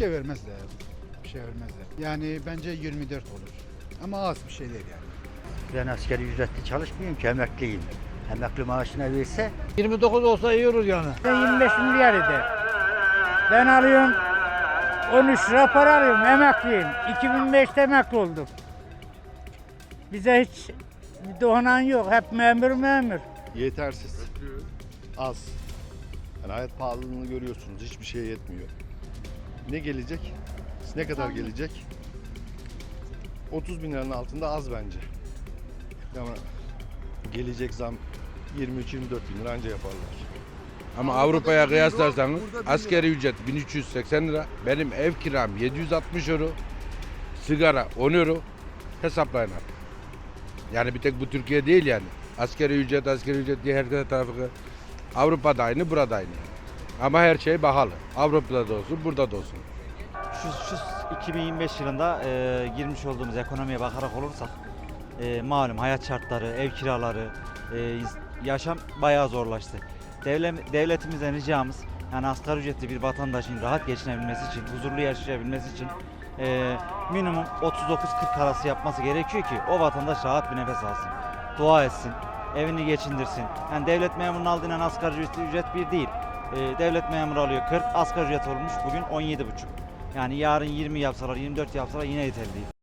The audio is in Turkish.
şey vermezler. Bir şey vermezler. Yani bence 24 olur. Ama az bir şey değil yani. Ben askeri ücretli çalışmıyorum ki emekliyim. Emekli maaşına verse 29 olsa iyi olur yani. 25 milyar eder. Ben alıyorum 13 lira para alıyorum emekliyim. 2005'te emekli oldum. Bize hiç donan yok. Hep memur memur. Yetersiz. Az. Yani hayat pahalılığını görüyorsunuz. Hiçbir şey yetmiyor. Ne gelecek? Ne kadar gelecek? 30 bin liranın altında az bence. Ama gelecek zam 23-24 bin lira anca yaparlar. Ama Avrupa'ya kıyaslarsanız askeri ücret 1380 lira. Benim ev kiram 760 euro. Sigara 10 euro. Hesaplayın artık. Yani bir tek bu Türkiye değil yani. Askeri ücret, askeri ücret diye her tarafı. Avrupa'da aynı, burada aynı. Ama her şey pahalı. Avrupa'da da olsun, burada da olsun. şu, şu 2025 yılında e, girmiş olduğumuz ekonomiye bakarak olursak e, malum hayat şartları, ev kiraları, e, yaşam bayağı zorlaştı. Devlet, devletimizden ricamız yani asgari ücretli bir vatandaşın rahat geçinebilmesi için, huzurlu yaşayabilmesi için e, minimum 39-40 arası yapması gerekiyor ki o vatandaş rahat bir nefes alsın. Dua etsin, evini geçindirsin. Yani devlet memurunun aldığından asgari ücret bir değil. E, devlet memuru alıyor 40, asgari ücret olmuş bugün 17,5. Yani yarın 20 yapsalar, 24 yapsalar yine yeterli değil.